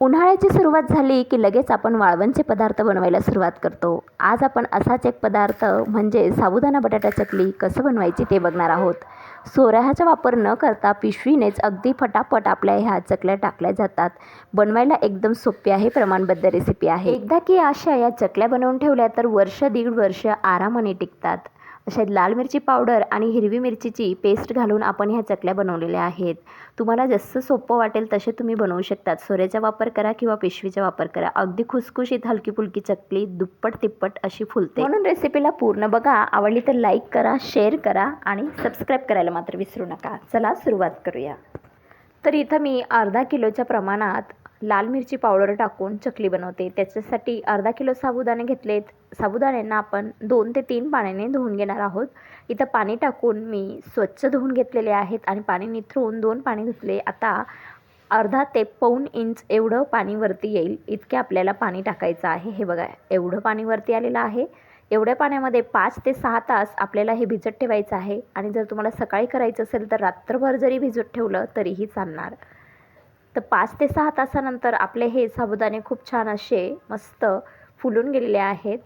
उन्हाळ्याची सुरुवात झाली की लगेच आपण वाळवणचे पदार्थ बनवायला सुरुवात करतो. आज आपण असाच एक पदार्थ म्हणजे साबुदाणा बटाटा चकली कसं बनवायची ते बघणार आहोत. सोऱ्याचा वापर न करता पिशवीनेच अगदी फटाफट आपल्या ह्या चकल्या टाकल्या जातात. बनवायला एकदम सोपी आहे प्रमाणबद्ध रेसिपी आहे. एकदा की अशा या चकल्या बनवून ठेवल्या तर वर्ष दीड वर्ष आरामाने टिकतात. अशा लाल मिरची पावडर आणि हिरवी मिरचीची पेस्ट घालून आपण ह्या चकल्या बनवलेल्या आहेत. तुम्हाला जसं सोपं वाटेल तसे तुम्ही बनवू शकतात. सोऱ्याचा वापर करा किंवा पिशवीचा वापर करा. अगदी खुसखुशीत हलकी फुलकी चकली दुप्पट तिप्पट अशी फुलते. म्हणून रेसिपीला पूर्ण बघा. आवडली तर लाईक करा शेअर करा आणि सबस्क्राईब करायला मात्र विसरू नका. चला सुरुवात करूया. तर इथं मी अर्धा किलोच्या प्रमाणात लाल मिरची पावडर टाकून चकली बनवते. त्याच्यासाठी अर्धा किलो साबुदाणे घेतलेत. साबुदाण्यांना आपण दोन ते तीन पाण्याने धुवून घेणार आहोत. इथं पाणी टाकून मी स्वच्छ धुवून घेतलेले आहेत आणि पाणी निथरून दोन पाणी धुतले. आता अर्धा ते पाऊन इंच एवढं पाणी वरती येईल. इतके आपल्याला पाणी टाकायचं आहे. हे बघा एवढं पाणी वरती आलेलं आहे. एवढ्या पाण्यामध्ये पाच ते सहा तास आपल्याला हे भिजत ठेवायचं आहे. आणि जर तुम्हाला सकाळी करायचं असेल तर रात्रभर जरी भिजत ठेवलं तरीही चालणार. तर पाच ते सहा तासानंतर आपले हे साबुदाणे खूप छान असे मस्त फुलून गेलेले आहेत.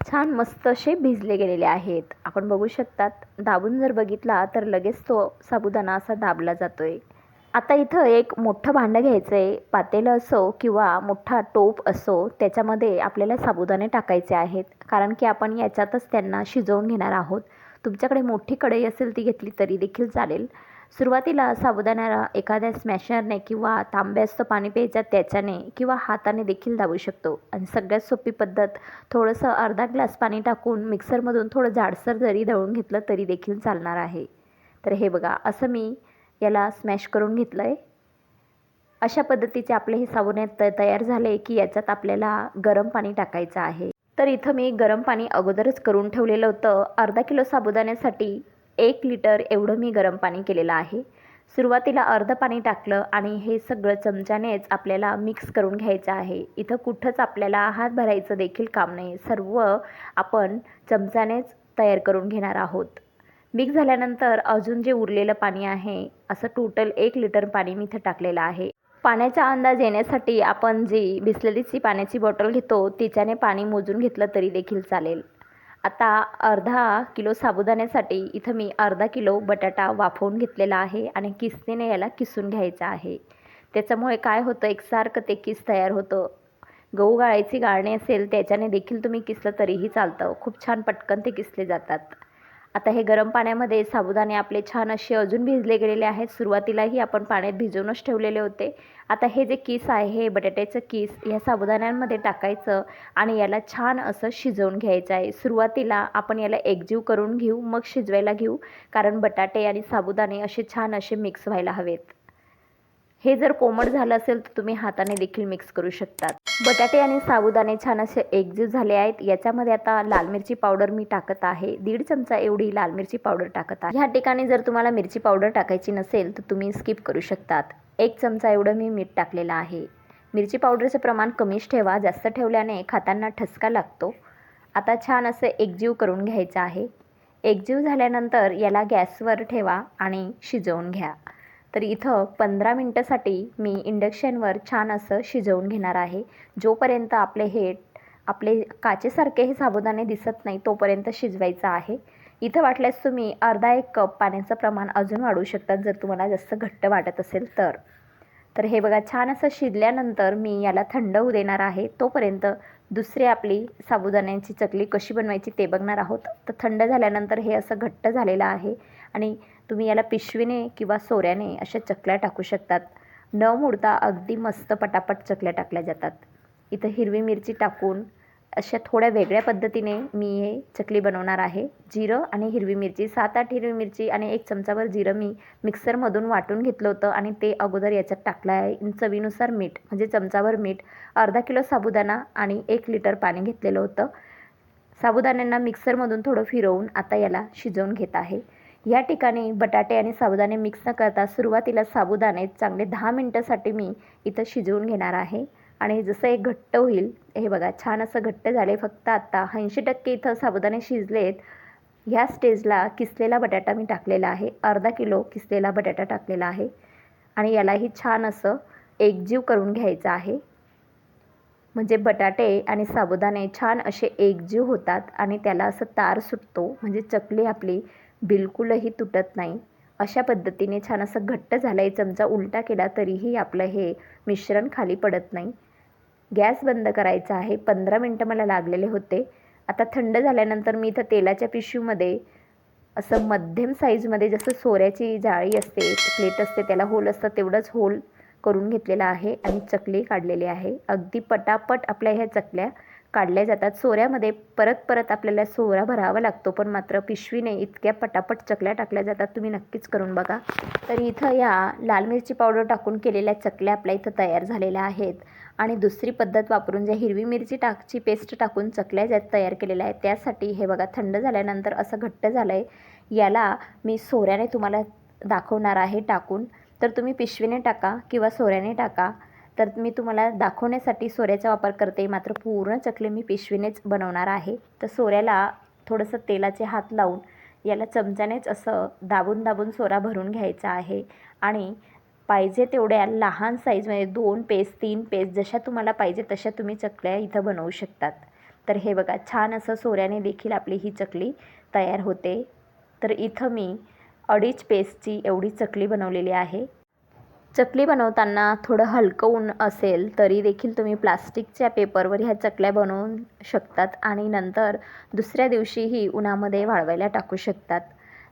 छान मस्त असे भिजले गेलेले आहेत. आपण बघू शकतात दाबून जर बघितला तर लगेच तो साबुदाणा असा दाबला जातो आहे आता इथं एक मोठं भांडं घ्यायचं आहे पातेलं असो किंवा मोठा टोप असो त्याच्यामध्ये आपल्याला साबुदाणे टाकायचे आहेत. कारण की आपण याच्यातच त्यांना शिजवून घेणार आहोत. तुमच्याकडे मोठी कढई असेल ती घेतली तरी देखील चालेल. सुरुवातीला साबुदाण्याला एखाद्या स्मॅशरने किंवा तांब्याचं पाणी प्यायचं त्याच्याने किंवा हाताने देखील दाबू शकतो. आणि सगळ्यात सोपी पद्धत थोडंसं अर्धा ग्लास पाणी टाकून मिक्सरमधून थोडं जाडसर जरी दळून घेतलं तरी देखील चालणार आहे. तर हे बघा असं मी याला स्मॅश करून घेतलं आहे अशा पद्धतीचे आपले हे साबुने त तयार झाले की याच्यात आपल्याला गरम पाणी टाकायचं आहे. तर इथं मी गरम पाणी अगोदरच करून ठेवलेलं होतं. अर्धा किलो साबुदाण्यासाठी एक लिटर एवढं मी गरम पाणी केलेलं आहे. सुरुवातीला अर्धं पाणी टाकलं आणि हे सगळं चमच्यानेच आपल्याला मिक्स करून घ्यायचं आहे. इथं कुठंच आपल्याला हात भरायचं देखील काम नाही. सर्व आपण चमच्यानेच तयार करून घेणार आहोत. मिक्स झाल्यानंतर अजून जे उरलेलं पाणी आहे असं टोटल एक लिटर पाणी मी इथं टाकलेलं आहे. पाण्याचा अंदाज येण्यासाठी आपण जी बिसलेरीची पाण्याची बॉटल घेतो तिच्याने पाणी मोजून घेतलं तरी देखील चालेल. आता अर्धा किलो साबुदाण्यासाठी इथं मी अर्धा किलो बटाटा वाफवून घेतलेला आहे आणि किसणीने याला किसून घ्यायचं आहे. त्याच्यामुळे काय होतं एकसारखं ते किस तयार होतं. गहू गाळायची गाळणी असेल त्याच्याने देखील तुम्ही किसलं तरीही चालतं. खूप छान पटकन ते किसले जातात. आता हे गरम पाण्यामध्ये साबुदाणे आपले छान असे अजून भिजले गेलेले आहेत. सुरुवातीलाही आपण पाण्यात भिजवूनच ठेवलेले होते. आता हे जे किस आहे हे बटाट्याचं किस ह्या साबुदाण्यांमध्ये टाकायचं आणि याला छान असं शिजवून घ्यायचं आहे. सुरुवातीला आपण याला एकजीव करून घेऊ मग शिजवायला घेऊ कारण बटाटे आणि साबुदाणे असे छान असे मिक्स व्हायला हवेत. हे जर कोमट झालं असेल तर तुम्ही हाताने देखील मिक्स करू शकतात. बटाटे आणि साबुदाणे छान असे एकजीव झाले आहेत. याच्यामध्ये आता लाल मिरची पावडर मी टाकत आहे. दीड चमचा एवढी लाल मिरची पावडर टाकत आहे. ह्या ठिकाणी जर तुम्हाला मिरची पावडर टाकायची नसेल तर तुम्ही स्किप करू शकतात. एक चमचा एवढं मी मीठ टाकलेलं आहे. मिरची पावडरचं प्रमाण कमीच ठेवा. जास्त ठेवल्याने खाताना ठसका लागतो. आता छान असं एकजीव करून घ्यायचं आहे. एकजीव झाल्यानंतर याला गॅसवर ठेवा आणि शिजवून घ्या. तर इथं पंधरा मिनटासाठी मी इंडक्शनवर छान असं शिजवून घेणार आहे. जोपर्यंत आपले हे आपले काचेसारखे हे साबुदाणे दिसत नाही तोपर्यंत शिजवायचं आहे. इथं वाटल्यास तुम्ही अर्धा एक कप पाण्याचं प्रमाण अजून वाढवू शकतात जर तुम्हाला जास्त घट्ट वाटत असेल तर. तर हे बघा छान असं शिजल्यानंतर मी याला थंड होऊ देणार आहे. तोपर्यंत दुसरी आपली साबुदाण्याची चकली कशी बनवायची ते बघणार आहोत. तर थंड झाल्यानंतर हे असं घट्ट झालेलं आहे आणि तुम्ही याला पिशवीने किंवा सोऱ्याने अशा चकल्या टाकू शकतात. न मोडता अगदी मस्त पटापट चकल्या टाकल्या जातात. इथं हिरवी मिरची टाकून अशा थोड्या वेगळ्या पद्धतीने मी हे चकली बनवणार आहे. जिरं आणि हिरवी मिरची सात आठ हिरवी मिरची आणि एक चमचाभर जिरं मी मिक्सरमधून वाटून घेतलं होतं आणि ते अगोदर याच्यात टाकलं आहे. चवीनुसार मीठ म्हणजे चमचाभर मीठ अर्धा किलो साबुदाणा आणि एक लिटर पाणी घेतलेलं होतं. साबुदाण्यांना मिक्सरमधून थोडं फिरवून आता याला शिजवून घेत आहे. या ठिकाणी बटाटे आणि साबुदाणे मिक्स न करता सुरुवातीला साबुदाणे चांगले दहा मिनटासाठी मी इथं शिजवून घेणार आहे. आणि जसं एक घट्ट होईल हे बघा छान असं घट्ट झाले फक्त आत्ता ऐंशी टक्के इथं साबुदाणे शिजलेत. ह्या स्टेजला किसलेला बटाटा मी टाकलेला आहे. अर्धा किलो किसलेला बटाटा टाकलेला आहे. आणि यालाही छान असं एकजीव करून घ्यायचा आहे. म्हणजे बटाटे आणि साबुदाणे छान असे एकजीव होतात आणि त्याला असं तार सुटतो. म्हणजे चकली आपली बिलकुलही तुटत नाही. अशा पद्धतीने छान असं घट्ट झालं आहे चमचा उलटा केला तरीही आपलं हे मिश्रण खाली पडत नाही. गॅस बंद करायचा आहे. पंधरा मिनटं मला लागलेले होते. आता थंड झाल्यानंतर मी इथं तेलाच्या पिशवीमध्ये असं मध्यम साईजमध्ये जसं सोऱ्याची जाळी असते प्लेट असते त्याला होल असतं तेवढंच होल करून घेतलेला आहे आणि चकली काढलेली आहे. अगदी पटापट आपल्या ह्या चकल्या काढल्या जातात. सोऱ्यामध्ये परत परत आपल्याला सोरा भरावा लागतो पण मात्र पिशवीने इतक्या पटापट चकल्या टाकल्या जातात तुम्ही नक्कीच करून बघा. तर इथं या लाल मिरची पावडर टाकून केलेल्या चकल्या आपल्या इथं तयार झालेल्या आहेत. आणि दुसरी पद्धत वापरून ज्या हिरवी मिरची टाकची पेस्ट टाकून चकल्या ज्या तयार केलेल्या आहेत त्यासाठी हे बघा थंड झाल्यानंतर असं घट्ट झालं आहे याला मी सोऱ्याने तुम्हाला दाखवणार आहे टाकून. तर तुम्ही पिशवीने टाका किंवा सोऱ्याने टाका. तर मी तुम्हाला दाखवण्यासाठी सोऱ्याचा वापर करते मात्र पूर्ण चकली मी पिशवीनेच बनवणार आहे. तर सोऱ्याला थोडंसं तेलाचे हात लावून याला चमच्यानेच असं दाबून दाबून सोरा भरून घ्यायचा आहे. आणि पाहिजे तेवढ्या लहान साईजमध्ये दोन पेस तीन पेस जशा तुम्हाला पाहिजे तशा तुम्ही चकल्या इथं बनवू शकतात. तर हे बघा छान असं सोऱ्याने देखील आपली ही चकली तयार होते. तर इथं मी अडीच पेसची एवढी चकली बनवलेली आहे. चकली बनवताना थोडं हलकं ऊन असेल तरी देखील तुम्ही प्लास्टिकच्या पेपरवर ह्या चकल्या बनवू शकतात आणि नंतर दुसऱ्या दिवशीही उन्हामध्ये वाळवायला टाकू शकतात.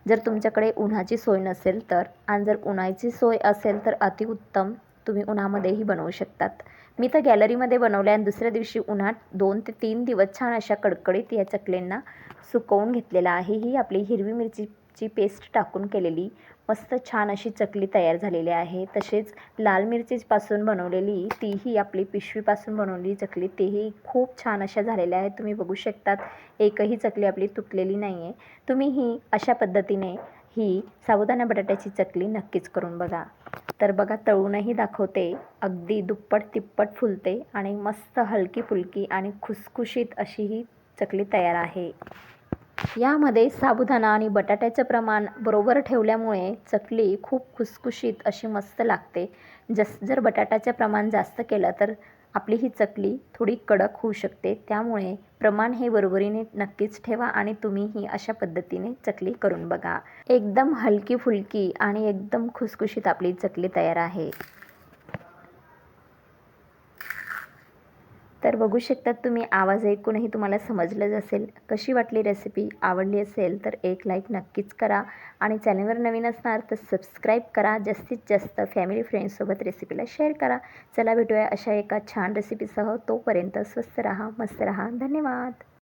जर तुमच्याकडे उन्हाची सोय नसेल तर आणि जर उन्हाची सोय असेल तर अतिउत्तम तुम्ही उन्हामध्येही बनवू शकतात. मी तर गॅलरीमध्ये बनवल्या आणि दुसऱ्या दिवशी उन्हात दोन ते तीन दिवस छान अशा कडकडीत या चकल्यांना सुकवून घेतलेला आहे. ही आपली हिरवी मिरची ची पेस्ट टाकून केलेली मस्त छान अशी चकली तयार झालेली आहे. तसेच लाल मिरचीपासून बनवलेली तीही आपली पिशवीपासून बनवलेली चकली तेही खूप छान अशा झालेल्या आहेत. तुम्ही बघू शकतात एकही चकली आपली तुटलेली नाही आहे तुम्ही ही अशा पद्धतीने ही साबुदाणा बटाट्याची चकली नक्कीच करून बघा. तर बघा तळूनही दाखवते अगदी दुप्पट तिप्पट फुलते आणि मस्त हलकी फुलकी आणि खुसखुशीत अशी ही चकली तयार आहे. यामध्ये साबुदाणा आणि बटाट्याचं प्रमाण बरोबर ठेवल्यामुळे चकली खूप खुसखुशीत अशी मस्त लागते. जस जर बटाट्याचं प्रमाण जास्त केलं तर आपली ही चकली थोडी कडक होऊ शकते. त्यामुळे प्रमाण हे बरोबरीने नक्कीच ठेवा आणि तुम्हीही अशा पद्धतीने चकली करून बघा. एकदम हलकी फुलकी आणि एकदम खुसखुशीत आपली चकली तयार आहे. तर बघू शकतात तुम्ही आवाज ऐकूनही तुम्हाला समजलंच असेल. कशी वाटली रेसिपी आवडली असेल तर एक लाईक नक्कीच करा. आणि चॅनलवर नवीन असणार तर सबस्क्राईब करा. जास्तीत जास्त फॅमिली फ्रेंड्ससोबत रेसिपीला शेअर करा. चला भेटूया अशा एका छान रेसिपीसह तोपर्यंत स्वस्त राहा मस्त राहा. धन्यवाद.